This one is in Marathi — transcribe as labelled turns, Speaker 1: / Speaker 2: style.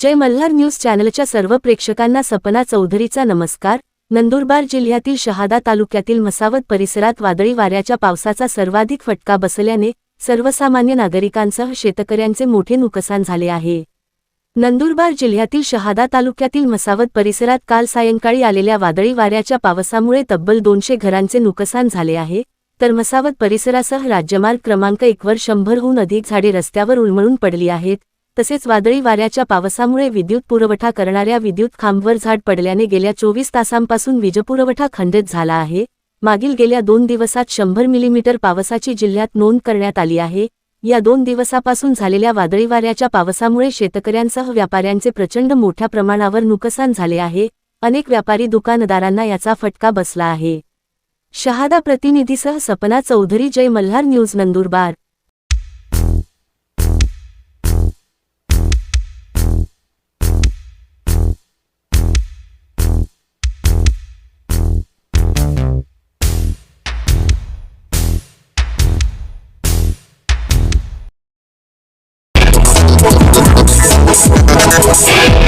Speaker 1: जय मल्हार न्यूज चॅनलच्या सर्व प्रेक्षकांना सपना चौधरीचा नमस्कार. नंदुरबार जिल्ह्यातील शहादा तालुक्यातील मसावत परिसरात वादळी वाऱ्याच्या पावसाचा सर्वाधिक फटका बसल्याने सर्वसामान्य नागरिकांसह शेतकऱ्यांचे मोठे नुकसान झाले आहे. नंदुरबार जिल्ह्यातील शहादा तालुक्यातील मसावत परिसरात काल सायंकाळी आलेल्या वादळी वाऱ्याच्या पावसामुळे तब्बल दोनशे घरांचे नुकसान झाले आहे. तर मसावत परिसरासह राज्यमार्ग क्रमांक एकवर शंभरहून अधिक झाडे रस्त्यावर उलमळून पडली आहेत. तसेच वादळी वाऱ्याच्या पावसामुळे विद्युत पुरवठा करणाऱ्या विद्युत खांबवर झाड पडल्याने गेल्या चोवीस तासांपासून वीजपुरवठा खंडित झाला आहे. मागील गेल्या दोन दिवसात शंभर मिलीमीटर पावसाची जिल्ह्यात नोंद करण्यात आली आहे. या दोन दिवसापासून झालेल्या वादळी वाऱ्याच्या पावसामुळे शेतकऱ्यांसह व्यापाऱ्यांचे प्रचंड मोठ्या प्रमाणावर नुकसान झाले आहे. अनेक व्यापारी दुकानदारांना याचा फटका बसला आहे. शहादा प्रतिनिधीसह सपना चौधरी जय मल्हार न्यूज नंदुरबार. Thank